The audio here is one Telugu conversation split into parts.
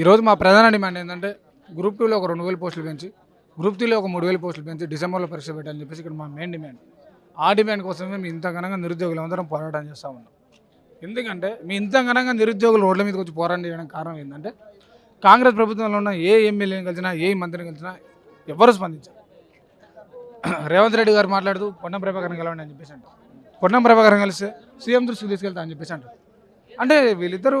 ఈరోజు మా ప్రధాన డిమాండ్ ఏంటంటే గ్రూప్ టూలో ఒక రెండు వేల పోస్టులు పెంచి గ్రూప్ త్రీలో ఒక మూడు వేల పోస్టులు పెంచి డిసెంబర్లో పరీక్ష పెట్టాలని చెప్పేసి ఇక్కడ మా మెయిన్ డిమాండ్. ఆ డిమాండ్ కోసమే మేము ఇంత ఘనంగా నిరుద్యోగులు అందరం పోరాటం చేస్తూ ఉన్నాం. ఎందుకంటే మీ ఇంత ఘనంగా నిరుద్యోగులు రోడ్ల మీదకి వచ్చి పోరాటం చేయడానికి కారణం ఏంటంటే కాంగ్రెస్ ప్రభుత్వంలో ఉన్న ఏ ఎమ్మెల్యేని కలిసినా ఏ మంత్రిని కలిసినా ఎవరు స్పందించారు. రేవంత్ రెడ్డి గారు మాట్లాడుతూ పొన్నం ప్రభాకరం కలవండి అని చెప్పేసి అంటారు. పొన్నం ప్రభాకరం కలిస్తే సీఎం దృష్టికి తీసుకెళ్తా అని చెప్పేసి అంటారు. అంటే వీళ్ళిద్దరూ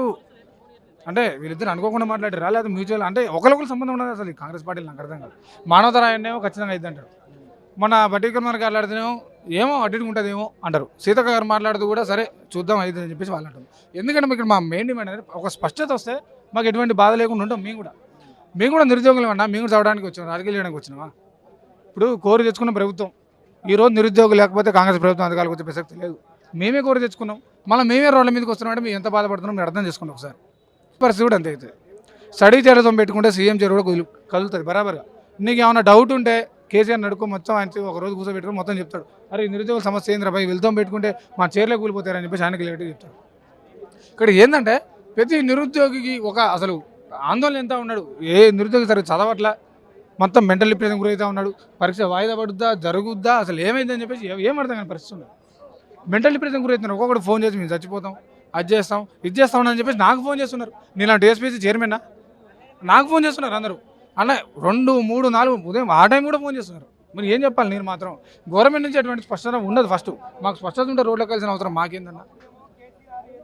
అంటే వీళ్ళిద్దరు అనుకోకుండా మాట్లాడారు? లేదా మ్యూచువల్ అంటే ఒకరికొకరు సంబంధం ఉండదు అసలు కాంగ్రెస్ పార్టీలు నాకు అర్థం కాదు. మానవతరాయన్నేమో ఖచ్చితంగా అయింది అంటారు. మన బట్టికర్ గారు మాట్లాడితేనేమో ఏమో అడ్డు ఉంటుందేమో అంటారు. సీతక్క గారు మాట్లాడుతూ కూడా సరే చూద్దాం అయితే అని చెప్పేసి వాళ్ళు అంటారు. ఎందుకంటే ఇక్కడ మా మెయిన్ డిమాండ్ అనేది ఒక స్పష్టత వస్తే మాకు ఎటువంటి బాధ లేకుండా ఉంటాం మేము కూడా. మేము కూడా నిరుద్యోగులు అన్నా మేము కూడా చదవడానికి వచ్చినాం రాజకీయాలు చేయడానికి వచ్చినామా? ఇప్పుడు కోరి తెచ్చుకున్న ప్రభుత్వం ఈ రోజు నిరుద్యోగులు లేకపోతే కాంగ్రెస్ ప్రభుత్వం అధికారులకు వచ్చే ప్రసక్తి లేదు. మేమే కోరి తెచ్చుకున్నాం. మళ్ళీ మేమే రోడ్ల మీదకి వస్తున్నామంటే మేము ఎంత బాధపడుతున్నాం మీరు అర్థం చేసుకోండి ఒకసారి. పరిస్థితి కూడా అంతే అవుతుంది స్టడీ చేయడం పెట్టుకుంటే సీఎం చేరు కూడా కదులు కదులుతుంది బరాబర్గా. నీకు ఏమైనా డౌట్ ఉంటే కేసీఆర్ నడుకో మొత్తం ఆయన ఒక రోజు కూర్చోబెట్టుకుని మొత్తం చెప్తాడు. అరే నిరుద్యోగ సమస్య ఏంద్రా భయ్? వెళ్తాం పెట్టుకుంటే మా చీరలే కూలిపోతారని చెప్పేసి ఆయన క్లియర్గా చెప్తాడు. ఇక్కడ ఏంటంటే ప్రతి నిరుద్యోగికి ఒక అసలు ఆందోళన ఎంత ఉన్నాడు? ఏ నిరుద్యోగి సరే చదవట్లా? మొత్తం మెంటల్ డిప్రెషన్ గురైతే ఉన్నాడు. పరీక్ష వాయిదా పడుద్దా? జరుగుద్దా? అసలు ఏమైందని చెప్పేసి ఏం అర్థం పరిస్థితి మెంటల్ డిప్రెషన్ గురవుతున్నారు. ఒక్కొక్కటి ఫోన్ చేసి మేము చచ్చిపోతాం. అది చేస్తాం ఇది చేస్తాం అని చెప్పేసి నాకు ఫోన్ చేస్తున్నారు. నేను డిఎస్పీసీ చైర్మన్నా నాకు ఫోన్ చేస్తున్నారు అందరూ. అన్న రెండు మూడు నాలుగు ఉదయం ఆ టైం కూడా ఫోన్ చేస్తున్నారు. మరి ఏం చెప్పాలి నేను మాత్రం? గవర్నమెంట్ నుంచి అటువంటి స్పష్టత ఉండదు ఫస్ట్ మాకు స్పష్టత ఉంటే రోడ్లోకి కలిసిన అవసరం మాకేందన్నా?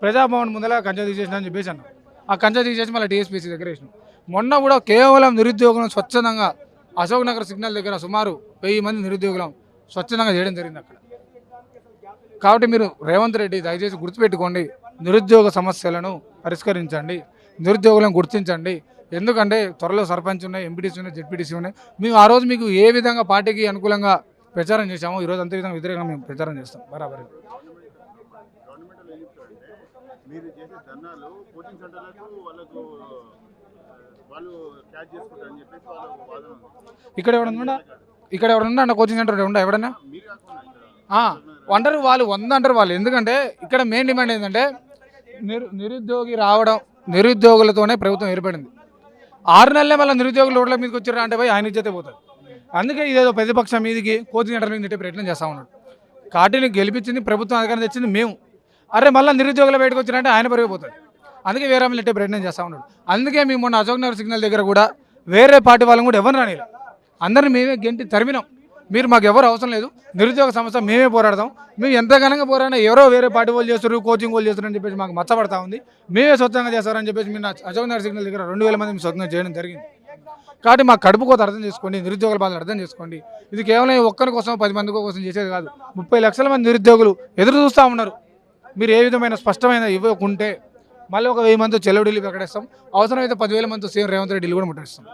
ప్రజాభవన్ ముందర కంచె తీసేసిన అని చెప్పేసి అన్న. ఆ కంచె తీసేసి మళ్ళీ టీఎస్పీసీ దగ్గర వేసినాం. మొన్న కూడా కేవలం నిరుద్యోగులను స్వచ్ఛందంగా అశోక్ నగర్ సిగ్నల్ దగ్గర సుమారు వెయ్యి మంది నిరుద్యోగులం స్వచ్ఛందంగా చేయడం జరిగింది అక్కడ. కాబట్టి మీరు రేవంత్ రెడ్డి దయచేసి గుర్తుపెట్టుకోండి నిరుద్యోగ సమస్యలను పరిష్కరించండి నిరుద్యోగులను గుర్తించండి. ఎందుకంటే త్వరలో సర్పంచ్ ఉన్నాయి ఎంపీటీసీ ఉన్నాయి జెడ్పీటీసీ ఉన్నాయి. మేము ఆ రోజు మీకు ఏ విధంగా పార్టీకి అనుకూలంగా ప్రచారం చేశామో ఈరోజు అంతే విధంగా వ్యతిరేకంగా మేము ప్రచారం చేస్తాం. బరాబర్. గవర్నమెంట్ ఏం చెప్తారంటే మీరు చేసే ధర్నాలు కోచింగ్ సెంటర్లకు వాళ్ళకు ఆ, వాళ్ళు క్యాచ్ చేసుకుంటారని చెప్పేసి వాళ్ళ వాదన ఉంది. ఇక్కడ ఎవడన్నా? ఇక్కడ ఎవడన్నా అన్న కోచింగ్ సెంటర్ ఉందా ఎవడన్నా? వండరు వాళ్ళు వంద అంటారు వాళ్ళు. ఎందుకంటే ఇక్కడ మెయిన్ డిమాండ్ ఏంటంటే నిరు నిరుద్యోగి రావడం నిరుద్యోగులతోనే ప్రభుత్వం ఏర్పడింది. ఆరు నెలలే మళ్ళీ నిరుద్యోగులు రోడ్ల మీదకి వచ్చారు అంటే పోయి ఆయన ఇచ్చేతే పోతుంది అందుకే ఇదేదో ప్రతిపక్షం మీదకి కోచింగ్ గంటల మీద తిట్టే ప్రయత్నం చేస్తా ఉన్నాడు. కాటిని గెలిపించింది ప్రభుత్వం అధికారం తెచ్చింది మేము. అరే మళ్ళీ నిరుద్యోగులు బయటకు వచ్చినంటే ఆయన పెరిగిపోతాడు అందుకే వేరే వాళ్ళు నెట్టే ప్రయత్నం చేస్తా ఉన్నాడు. అందుకే మేము మొన్న అశోక్ నగర్ సిగ్నల్ దగ్గర కూడా వేరే పార్టీ వాళ్ళని కూడా ఎవరు రానిలే అందరిని మేమే గెంటి తరిమినాం. మీరు మాకు ఎవరు అవసరం లేదు. నిరుద్యోగ సమస్య మేమే పోరాడతాం. మేము ఎంత ఘనంగా పోరాడినా ఎవరో వేరే పార్టీ వాళ్ళు చేస్తారు కోచింగ్ వాళ్ళు చేస్తారు అని చెప్పేసి మాకు మచ్చబడతా ఉంది. మేమే స్వచ్ఛంగా చేస్తారని చెప్పేసి మీరు అశోక్ నగర్ సిగ్నల్ దగ్గర రెండు వేల మంది స్వచ్ఛంగా చేయడం జరిగింది. కాబట్టి మా కడుపు కోత అర్థం చేసుకోండి నిరుద్యోగుల బాధలు అర్థం చేసుకోండి. ఇది కేవలం ఒక్కరి కోసం పది మంది కోసం చేసేది కాదు. ముప్పై లక్షల మంది నిరుద్యోగులు ఎదురు చూస్తూ ఉన్నారు. మీరు ఏ విధమైన స్పష్టమైన ఇవ్వకుంటే మళ్ళీ ఒక వెయ్యి మంది చెలవు ప్రకటిస్తాం అవసరమైతే పదివేల మంది సీఎం రేవంత్ రెడ్డి కూడా ముట్టడిస్తాం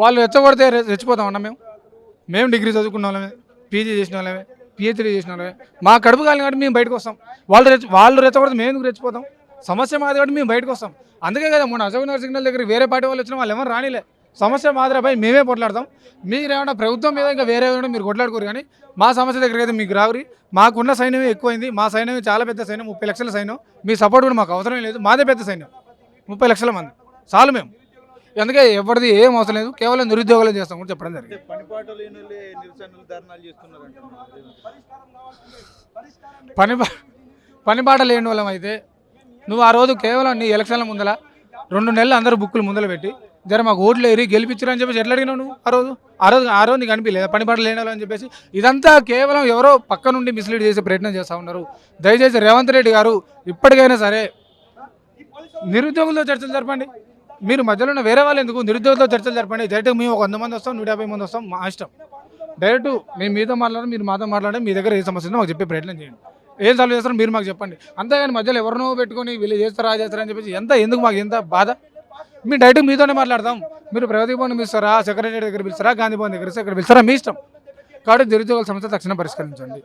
వాళ్ళే రెచ్చగొడితే రె- రెచ్చిపోతాం అన్న మేము. మేము డిగ్రీ చదువుకున్న వాళ్ళమే పీజీ చేసిన వాళ్ళమే పిహెచ్డీ చేసిన వాళ్ళమే. మా కడుపు కాలి కాబట్టి మేము బయటకు వస్తాం. వాళ్ళు రెచ్చ వాళ్ళు రెచ్చగొడితే మేము ఎందుకు రెచ్చిపోతాం? సమస్య మాది కాబట్టి మేము బయటకు వస్తాం. అందుకే కదా మొన్న అశోక్ నగర్ సిగ్నల్ దగ్గర వేరే పార్టీ వాళ్ళు వచ్చిన వాళ్ళు ఎవరు రానిలే. సమస్య మాదిరిపై మేమే కొట్లాడతాం మీరు ఏమైనా ప్రభుత్వం మీద ఇంకా వేరే ఏమైనా మీరు కొట్లాడుకోరు కానీ మా సమస్య దగ్గరికి అయితే మీకు రావురి. మాకున్న సైన్యమే ఎక్కువైంది. మా సైన్యమే చాలా పెద్ద సైన్యం ముప్పై లక్షల సైన్యం. మీ సపోర్ట్ కూడా మాకు అవసరం లేదు. మాదే పెద్ద సైన్యం. ముప్పై లక్షల మంది. చాలు మేము. అందుకే ఎవరిది ఏం అవసరం లేదు కేవలం నిరుద్యోగులు చేస్తాం కూడా చెప్పడం జరిగింది. పనిపాట పని పని బాట లేని వాళ్ళం అయితే నువ్వు ఆ రోజు కేవలం నీ ఎలక్షన్ల ముందల రెండు నెలలు అందరూ బుక్కులు ముందల పెట్టి జర మాకు ఓట్లు ఏరి గెలిపించరు అని చెప్పేసి ఎట్లా అడిగినావు నువ్వు ఆ రోజు? ఆ రోజు ఆ రోజు నీకు అనిపించలేదు? పని బాట లేని వాళ్ళని చెప్పేసి ఇదంతా కేవలం ఎవరో పక్క నుండి మిస్లీడ్ చేసే ప్రయత్నం చేస్తూ ఉన్నారు. దయచేసి రేవంత్ రెడ్డి గారు ఇప్పటికైనా సరే నిరుద్యోగులతో చర్చలు జరపండి. మీరు మధ్యలో ఉన్న వేరే వాళ్ళు ఎందుకు? నిరుద్యోగులతో చర్చలు జరపండి. డైరెక్ట్ మేము ఒక వంద మంది వస్తాం నూట యాభై మంది వస్తాం మా ఇష్టం. డైరెక్ట్ మేము మీతో మాట్లాడడం మీరు మాతో మాట్లాడడం మీ దగ్గర ఏ సమస్య ఉందో మాకు చెప్పే ప్రయత్నం చేయండి. ఏం సాల్వ్ చేస్తారో మీరు మాకు చెప్పండి. అంతేగాని మధ్యలో ఎవరినో పెట్టుకొని వీళ్ళు చేస్తారా చేస్తారా అని చెప్పేసి ఎంత ఎందుకు మాకు ఎంత బాధ? మేము డైరెక్ట్ మీతోనే మాట్లాడతాం. మీరు ప్రగతి భవన్ పిలుస్తారా సెక్రటరీ దగ్గర పిలుస్తారా గాంధీ భవన్ దగ్గర ఇక్కడ పిలుస్తారా? మీ ఇష్టం. కాబట్టి నిరుద్యోగుల సమస్య తక్షణం పరిష్కరించండి.